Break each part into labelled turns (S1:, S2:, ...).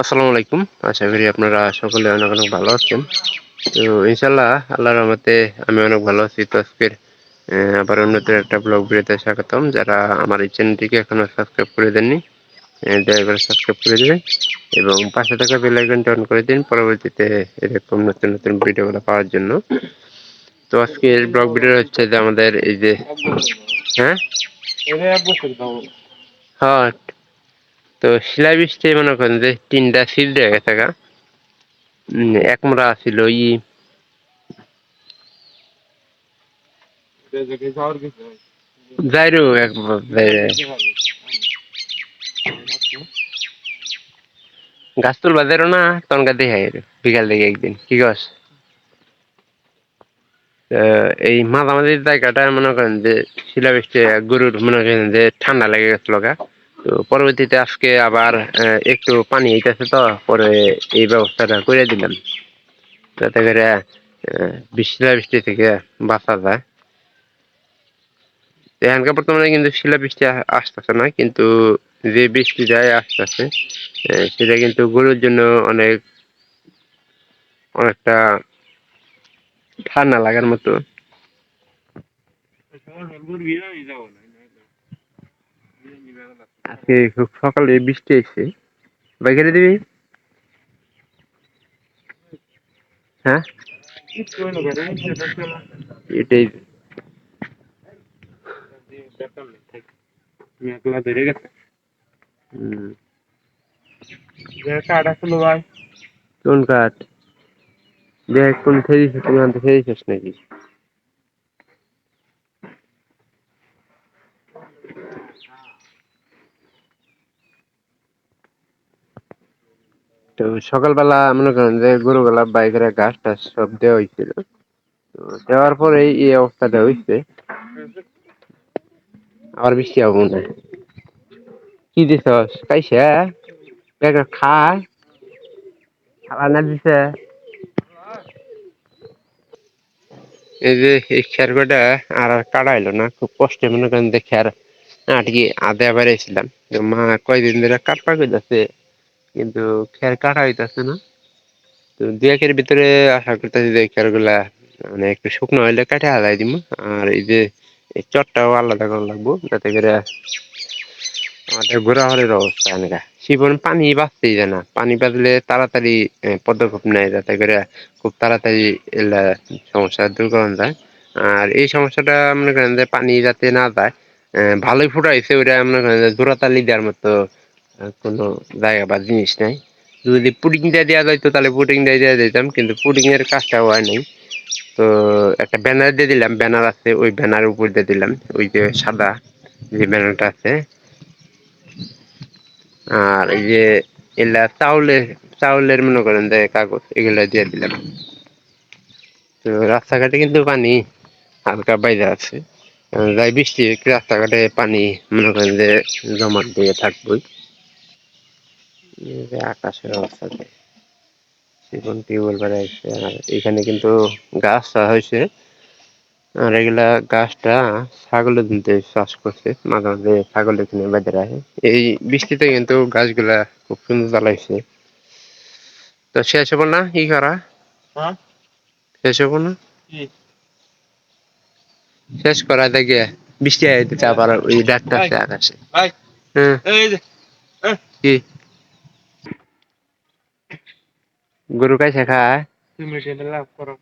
S1: আসসালামু আলাইকুম। আশা করি আপনারা সকলে অনেক অনেক ভালো আছেন। তো ইনশাল্লাহ আল্লাহর রহমতে আমি অনেক ভালো আছি। তো আজকের আবার অন্যদের একটা ব্লগ ভিডিওতে স্বাগতম। যারা আমার এই চ্যানেলটিকে এখনও সাবস্ক্রাইব করে দেননি দয়া করে সাবস্ক্রাইব করে দেবেন এবং পাশে থাকা বেল আইকনটা অন করে দিন পরবর্তীতে এরকম নতুন নতুন ভিডিওগুলো পাওয়ার জন্য। তো আজকের ব্লগ ভিডিও হচ্ছে যে আমাদের এই যে হ্যাঁ? হ্যাঁ তো শিলা বৃষ্টি মনে করেন যে তিনটা দিয়ে গেছে গা। এক মোড়া ছিল ই যাইরো এক গাছ তুলবা যাইরো না তনকা দেখাই বিকাল দিকে একদিন, কি তো এই মাঝামাঝি জায়গাটা মনে করেন যে শিলা বৃষ্টি গরুর মনে করেন যে ঠান্ডা লেগে গেছিল গা। তো পরবর্তীতে আজকে আবার একটু পানি হইতেছে তো, পরে এই ব্যবস্থাটা করে দিলাম। যাতে করে শিলা বৃষ্টি থেকে বাঁচা যায়। এখানকার বর্তমানে কিন্তু শিলা বৃষ্টি আসতেছে না, কিন্তু যে বৃষ্টি যায় আসতেছে সেটা কিন্তু গরুর জন্য অনেক, অনেকটা ঠান্ডা লাগার মতো। আজকে খুব সকালে বৃষ্টি এসে কেটে দিবি? হ্যাঁ? এটাই।
S2: মেঘলা ধরে গেছে?
S1: হুম।
S2: কাঠ আসলো ভাই।
S1: কোন কাঠ? দেখ কোন খেয়েছিস তুমি আনতে খেয়েছিস নাকি? তো সকালবেলা মনে করেন যে গরুগুলা বাইকের ঘাস টাস সব দেওয়া হয়েছিল দেওয়ার পরে এই অবস্থাটা হয়েছে আবার বৃষ্টি হব না। কি খাইছে? একটা খায় খাওয়া না দিছে? এই যে এই খেরগোটা আর আর কাটাইলো না, খুব কষ্টে মনে করেন যে খের, আটকে আদে বেড়েছিলাম মা কয়দিন ধরে কাটপা কইতাছে কিন্তু খের কাটা হইতাছে না। তো দু একের ভিতরে আশা করতেছি যে খেরগুলা মানে একটু শুকনো হইলে কাটে হালাই দিব আর এই যে এই চটটাও আলাদা করা লাগবো, যাতে করে আমাদের ঘোরাঘুরির অবস্থা এনেকা শিবন পানি বাঁচতেই যায় না। পানি বাঁচলে তাড়াতাড়ি পদক্ষেপ নেয়, যাতে করে খুব তাড়াতাড়ি সমস্যা দূর করা যায়। আর এই সমস্যাটা মনে করেন যে পানি যাতে না যায় ভালোই ফুটাইছে, ওইটা মনে করেন যে জোড়াতালি দেওয়ার মতো কোনো জায়গা বা জিনিস নাই। যদি পুডিং দিয়ে দেওয়া যাইতো, তাহলে পুডিং দিয়ে দেওয়া যেতাম কিন্তু পুডিং এর কাজটা হয় নাই। তো একটা ব্যানার দিয়ে দিলাম ব্যানার আছে, ওই ব্যানার উপর দিয়ে দিলাম, ওই যে সাদা যে ব্যানারটা আছে। আর এই যে এলা চাউলের চাউলের মনে করেন যে কাগজ, এগুলা দিয়ে দিলাম। তো রাস্তাঘাটে কিন্তু পানি হালকা বাইরে আছে। যাই বৃষ্টি রাস্তাঘাটে পানি মনে করেন যে জমাট দিয়ে থাকবই। এই যে আকাশের অবস্থা। জীবন টিউবওয়েল বেড়াইছে আর এখানে কিন্তু গাছ হয়েছে। আর এগুলা গাছটা ছাগলের দিতে চাষ করছে মাঝে মাঝে ছাগল এখানে বেঁধে রাখে। এই বৃষ্টিতে কিন্তু গাছগুলা খুব সুন্দর জ্বালাইছে। তো শেষ হব না ই করা?
S2: হ্যাঁ?
S1: শেষ হব না? শেষ করা দেখে বৃষ্টি আইতে আবার ওই আছে আকাশে। হ্যাঁ। কি? গরু কাছে খায়
S2: তুমি সেটা লাভ করো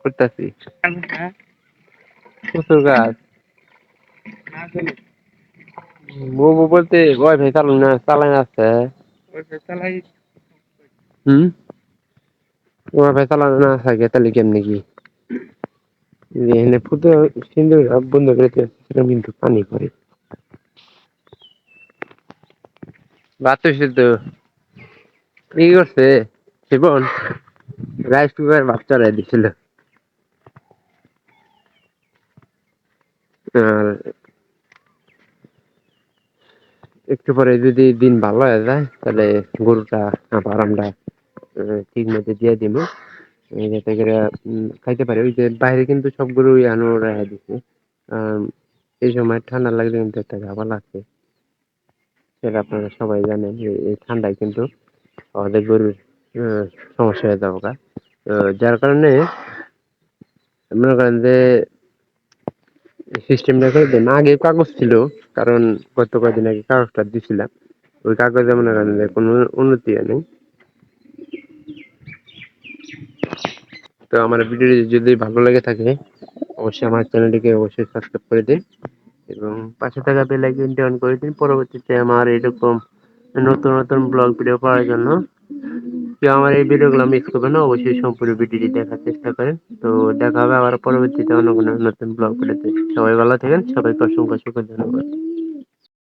S1: করতেছি। প্রচুর গাছ। বউ বলতে ওই ভাই চালু না, চালাই হুম? তোমার ভাই চালানো না থাকে তাহলে কেমনি কি? এখানে ফুটো সিন্দুর বন্ধ করে কিন্তু পানি পড়ে ভাত তো কি করছে? রাইস কুকার ভাত চড়াই দিছিল। আর একটু পরে যদি দিন ভালো হয়ে যায়, তাহলে গরুটা আবার আমরা ঠিক মতো দিয়ে দিব। যাতে করে খাইতে পারে। ওই যে বাইরে কিন্তু সব গরু আনো রেখে দিছে। এই সময় ঠান্ডা লাগলে কিন্তু একটা ঘামা লাগছে। সেটা আপনারা সবাই জানেন এই ঠান্ডায় কিন্তু আমাদের গরুর সমস্যা হয়ে যাব যার কারণে মনে করেন যে সিস্টেমটা করে দেন। আগে কাগজ ছিল, কারণ গত কয়েকদিন আগে কাগজটা দিছিলাম। ওই কাগজে মনে করেন যে কোনো উন্নতি নাই। তো আমার ভিডিও যদি ভালো লেগে থাকে, অবশ্যই আমার চ্যানেলটিকে অবশ্যই সাবস্ক্রাইব করে দিন এবং পাশে থাকা বেল আইকনটি অন করে দিন। পরবর্তীতে আমার এরকম নতুন নতুন ব্লগ ভিডিও পাওয়ার জন্য। কেউ আমার এই ভিডিওগুলো মিস করবেন না অবশ্যই সম্পূর্ণ ভিডিওটি দেখার চেষ্টা করেন। তো দেখা হবে আবার পরবর্তীতে অন্য কোনো নতুন ব্লগ ভিডিওতে সবাই ভালো থাকেন, সবাইকে অসংখ্য অসংখ্য ধন্যবাদ।